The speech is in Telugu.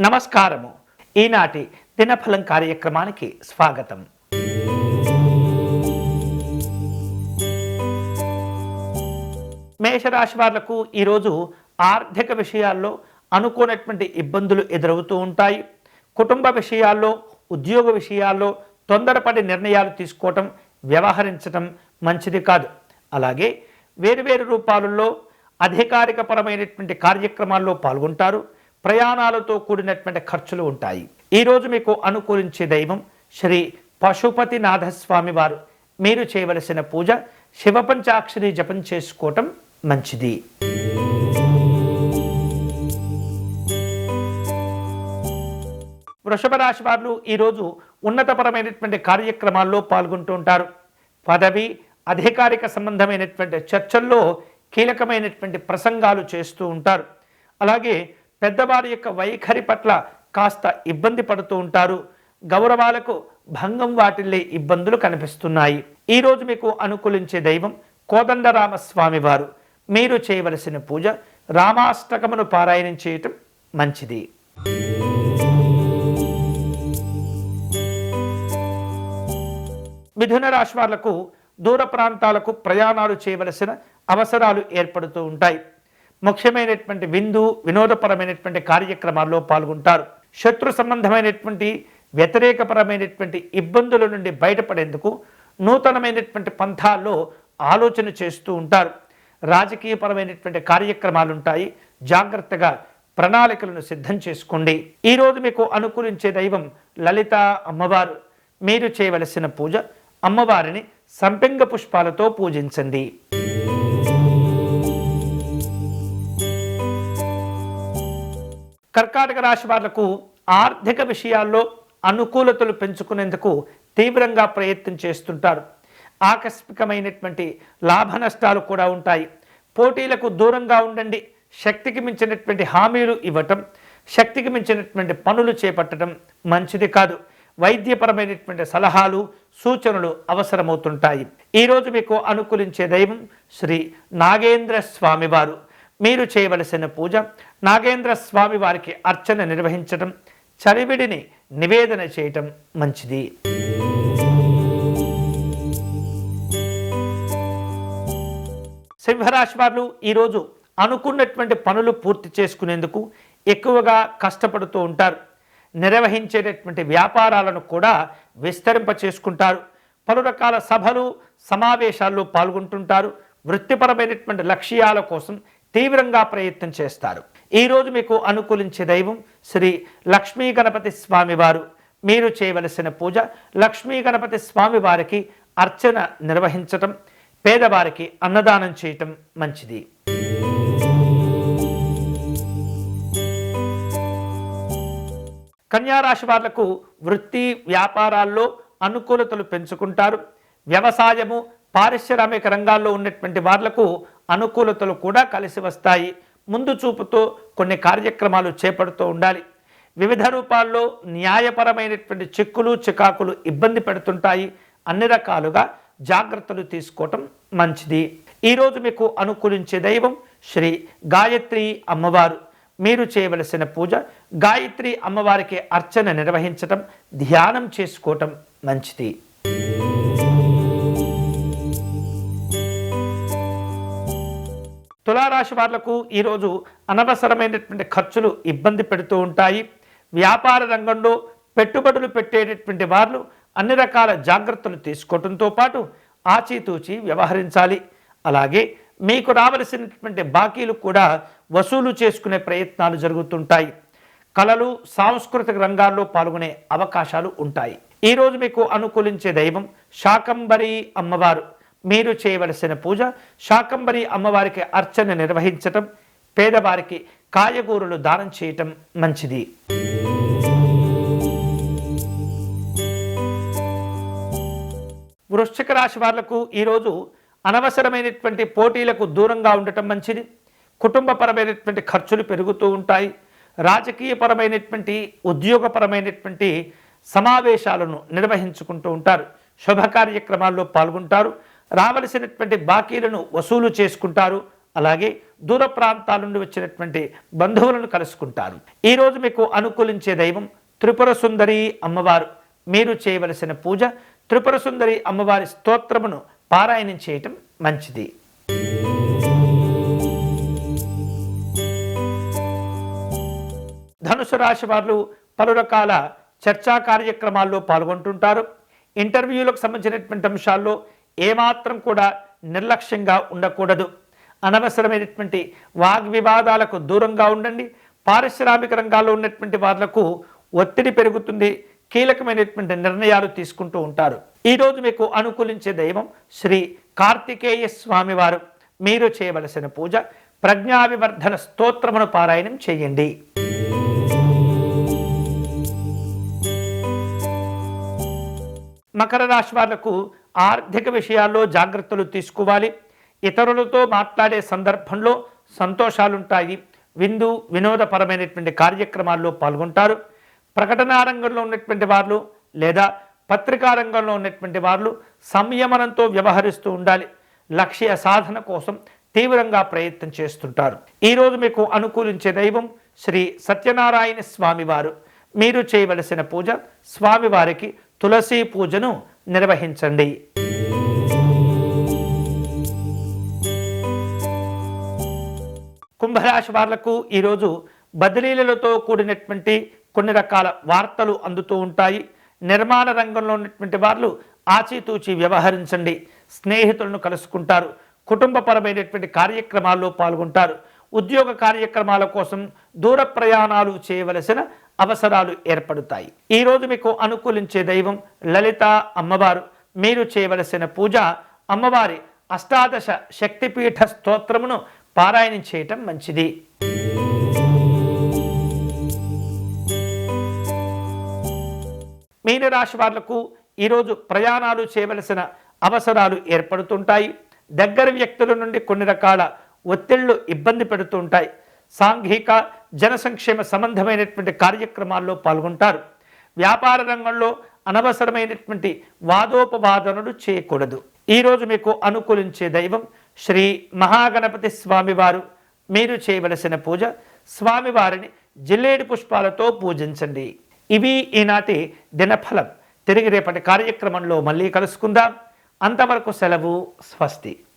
నమస్కారము. ఈనాటి దినఫలం కార్యక్రమానికి స్వాగతం. మేషరాశి వాళ్ళకు ఈరోజు ఆర్థిక విషయాల్లో అనుకోనటువంటి ఇబ్బందులు ఎదురవుతూ ఉంటాయి. కుటుంబ విషయాల్లో ఉద్యోగ విషయాల్లో తొందరపడి నిర్ణయాలు తీసుకోవటం వ్యవహరించటం మంచిది కాదు. అలాగే వేరువేరు రూపాలలో అధికారికపరమైనటువంటి కార్యక్రమాల్లో పాల్గొంటారు. ప్రయాణాలతో కూడినటువంటి ఖర్చులు ఉంటాయి. ఈరోజు మీకు అనుకూలించే దైవం శ్రీ పశుపతినాథస్వామి వారు. మీరు చేయవలసిన పూజ శివపంచాక్షరి జపం చేసుకోవటం మంచిది. వృషభ రాశి వారు ఈరోజు ఉన్నతపరమైనటువంటి కార్యక్రమాల్లో పాల్గొంటూ ఉంటారు. పదవి అధికారిక సంబంధమైనటువంటి చర్చల్లో కీలకమైనటువంటి ప్రసంగాలు చేస్తూ ఉంటారు. అలాగే పెద్దవారి యొక్క వైఖరి పట్ల కాస్త ఇబ్బంది పడుతూ ఉంటారు. గౌరవాలకు భంగం వాటిల్లే ఇబ్బందులు కనిపిస్తున్నాయి. ఈరోజు మీకు అనుకూలించే దైవం కోదండరామస్వామి వారు. మీరు చేయవలసిన పూజ రామాష్టకమును పారాయణం చేయటం మంచిది. మిథున రాశి వాళ్ళకు దూర ప్రాంతాలకు ప్రయాణాలు చేయవలసిన అవసరాలు ఏర్పడుతూ ఉంటాయి. ముఖ్యమైనటువంటి విందు వినోదపరమైనటువంటి కార్యక్రమాల్లో పాల్గొంటారు. శత్రు సంబంధమైనటువంటి వ్యతిరేకపరమైనటువంటి ఇబ్బందుల నుండి బయటపడేందుకు నూతనమైనటువంటి పంథాల్లో ఆలోచన చేస్తూ ఉంటారు. రాజకీయపరమైనటువంటి కార్యక్రమాలు ఉంటాయి జాగ్రత్తగా ప్రణాళికలను సిద్ధం చేసుకోండి. ఈరోజు మీకు అనుకూలించే దైవం లలిత అమ్మవారు. మీరు చేయవలసిన పూజ అమ్మవారిని సంపెంగ పుష్పాలతో పూజించండి. కర్కాటక రాశి వాళ్ళకు ఆర్థిక విషయాల్లో అనుకూలతలు పెంచుకునేందుకు తీవ్రంగా ప్రయత్నం చేస్తుంటారు. ఆకస్మికమైనటువంటి లాభ నష్టాలు కూడా ఉంటాయి. పోటీలకు దూరంగా ఉండండి. శక్తికి మించినటువంటి హామీలు ఇవ్వటం శక్తికి మించినటువంటి పనులు చేపట్టడం మంచిది కాదు. వైద్యపరమైనటువంటి సలహాలు సూచనలు అవసరమవుతుంటాయి. ఈరోజు మీకు అనుకూలించే దైవం శ్రీ నాగేంద్ర స్వామివారు. మీరు చేయవలసిన పూజ నాగేంద్ర స్వామి వారికి అర్చన నిర్వహించటం చలివిడిని నివేదన చేయటం మంచిది. సింహరాశి వారు ఈరోజు అనుకున్నటువంటి పనులు పూర్తి చేసుకునేందుకు ఎక్కువగా కష్టపడుతూ ఉంటారు. నిర్వహించేటటువంటి వ్యాపారాలను కూడా విస్తరింప చేసుకుంటారు పలు రకాల సభలు సమావేశాల్లో పాల్గొంటుంటారు. వృత్తిపరమైనటువంటి లక్ష్యాల కోసం తీవ్రంగా ప్రయత్నం చేస్తారు. ఈరోజు మీకు అనుకూలించే దైవం శ్రీ లక్ష్మీ గణపతి స్వామివారు మీరు చేయవలసిన పూజ లక్ష్మీ గణపతి స్వామి వారికి అర్చన నిర్వహించటం పేదవారికి అన్నదానం చేయటం మంచిది. కన్యారాశి వాళ్ళకు వృత్తి వ్యాపారాల్లో అనుకూలతలు పెంచుకుంటారు. వ్యవసాయము పారిశ్రామిక రంగాల్లో ఉన్నటువంటి వాళ్ళకు అనుకూలతలు కూడా కలిసి వస్తాయి. ముందు చూపుతో కొన్ని కార్యక్రమాలు చేపడుతూ ఉండాలి. వివిధ రూపాల్లో న్యాయపరమైనటువంటి చిక్కులు చికాకులు ఇబ్బంది పెడుతుంటాయి. అన్ని రకాలుగా జాగ్రత్తలు తీసుకోవటం మంచిది. ఈరోజు మీకు అనుకూలించే దైవం శ్రీ గాయత్రి అమ్మవారు. మీరు చేయవలసిన పూజ గాయత్రి అమ్మవారికి అర్చన నిర్వహించటం ధ్యానం చేసుకోవటం మంచిది. తులారాశి వాళ్ళకు ఈరోజు అనవసరమైనటువంటి ఖర్చులు ఇబ్బంది పెడుతూ ఉంటాయి. వ్యాపార రంగంలో పెట్టుబడులు పెట్టేటటువంటి వాళ్ళు అన్ని రకాల జాగ్రత్తలు తీసుకోవడంతో పాటు ఆచితూచి వ్యవహరించాలి. అలాగే మీకు రావలసినటువంటి బాకీలు కూడా వసూలు చేసుకునే ప్రయత్నాలు జరుగుతుంటాయి. కళలు సాంస్కృతిక రంగాల్లో పాల్గొనే అవకాశాలు ఉంటాయి. ఈరోజు మీకు అనుకూలించే దైవం శాకంబరి అమ్మవారు. మీరు చేయవలసిన పూజ శాకంబరి అమ్మవారికి అర్చన నిర్వహించటం పేదవారికి కాయగూరలు దానం చేయటం మంచిది. వృశ్చిక రాశి వాళ్ళకు ఈరోజు అనవసరమైనటువంటి పోటీలకు దూరంగా ఉండటం మంచిది. కుటుంబపరమైనటువంటి ఖర్చులు పెరుగుతూ ఉంటాయి. రాజకీయపరమైనటువంటి ఉద్యోగపరమైనటువంటి సమావేశాలను నిర్వహించుకుంటూ ఉంటారు. శుభ కార్యక్రమాల్లో పాల్గొంటారు. రావలసినటువంటి బాకీలను వసూలు చేసుకుంటారు అలాగే దూర ప్రాంతాల నుండి వచ్చినటువంటి బంధువులను కలుసుకుంటారు. ఈరోజు మీకు అనుకూలించే దైవం త్రిపుర సుందరి అమ్మవారు. మీరు చేయవలసిన పూజ త్రిపుర సుందరి అమ్మవారి స్తోత్రమును పారాయణం చేయటం మంచిది. ధనుసు రాశి వారు పలు రకాల చర్చా కార్యక్రమాల్లో పాల్గొంటుంటారు. ఇంటర్వ్యూలకు సంబంధించినటువంటి అంశాల్లో ఏమాత్రం కూడా నిర్లక్ష్యంగా ఉండకూడదు. అనవసరమైనటువంటి వాగ్వివాదాలకు దూరంగా ఉండండి. పారిశ్రామిక రంగాల్లో ఉన్నటువంటి వాళ్ళకు ఒత్తిడి పెరుగుతుంది. కీలకమైనటువంటి నిర్ణయాలు తీసుకుంటూ ఉంటారు. ఈరోజు మీకు అనుకూలించే దైవం శ్రీ కార్తికేయ స్వామివారు. మీరు చేయవలసిన పూజ ప్రజ్ఞావివర్ధన స్తోత్రమును పారాయణం చేయండి. మకర రాశి వాళ్ళకు ఆర్థిక విషయాల్లో జాగ్రత్తలు తీసుకోవాలి. ఇతరులతో మాట్లాడే సందర్భంలో సంతోషాలుంటాయి. విందు వినోదపరమైనటువంటి కార్యక్రమాల్లో పాల్గొంటారు. ప్రకటనా రంగంలో ఉన్నటువంటి వాళ్ళు లేదా పత్రికా రంగంలో ఉన్నటువంటి వాళ్ళు సంయమనంతో వ్యవహరిస్తూ ఉండాలి. లక్ష్య సాధన కోసం తీవ్రంగా ప్రయత్నం చేస్తుంటారు. ఈరోజు మీకు అనుకూలించే దైవం శ్రీ సత్యనారాయణ స్వామివారు మీరు చేయవలసిన పూజ స్వామివారికి తులసి పూజను నిర్వహించండి. కుంభరాశి వాళ్ళకు ఈరోజు బదిలీలతో కూడినటువంటి కొన్ని రకాల వార్తలు అందుతూ ఉంటాయి. నిర్మాణ రంగంలో ఉన్నటువంటి వాళ్ళు ఆచితూచి వ్యవహరించండి. స్నేహితులను కలుసుకుంటారు. కుటుంబపరమైనటువంటి కార్యక్రమాల్లో పాల్గొంటారు. ఉద్యోగ కార్యక్రమాల కోసం దూర ప్రయాణాలు చేయవలసిన అవసరాలు ఏర్పడతాయి. ఈరోజు మీకు అనుకూలించే దైవం లలిత అమ్మవారు. మీరు చేయవలసిన పూజ అమ్మవారి అష్టాదశ శక్తిపీఠ స్తోత్రమును పారాయణం చేయటం మంచిది. మీనరాశి వాళ్ళకు ఈరోజు ప్రయాణాలు చేయవలసిన అవసరాలు ఏర్పడుతుంటాయి. దగ్గర వ్యక్తుల నుండి కొన్ని రకాల ఒత్తిళ్ళు ఇబ్బంది పెడుతుంటాయి. సాంఘిక జన సంక్షేమ సంబంధమైనటువంటి కార్యక్రమాల్లో పాల్గొంటారు. వ్యాపార రంగంలో అనవసరమైనటువంటి వాదోపవాదనలు చేయకూడదు. ఈరోజు మీకు అనుకూలించే దైవం శ్రీ మహాగణపతి స్వామివారు మీరు చేయవలసిన పూజ స్వామివారిని జిల్లేడు పుష్పాలతో పూజించండి. ఇవి ఈనాటి దినఫలం. తిరిగి రేపటి కార్యక్రమంలో మళ్ళీ కలుసుకుందాం. అంతవరకు సెలవు స్వస్తి.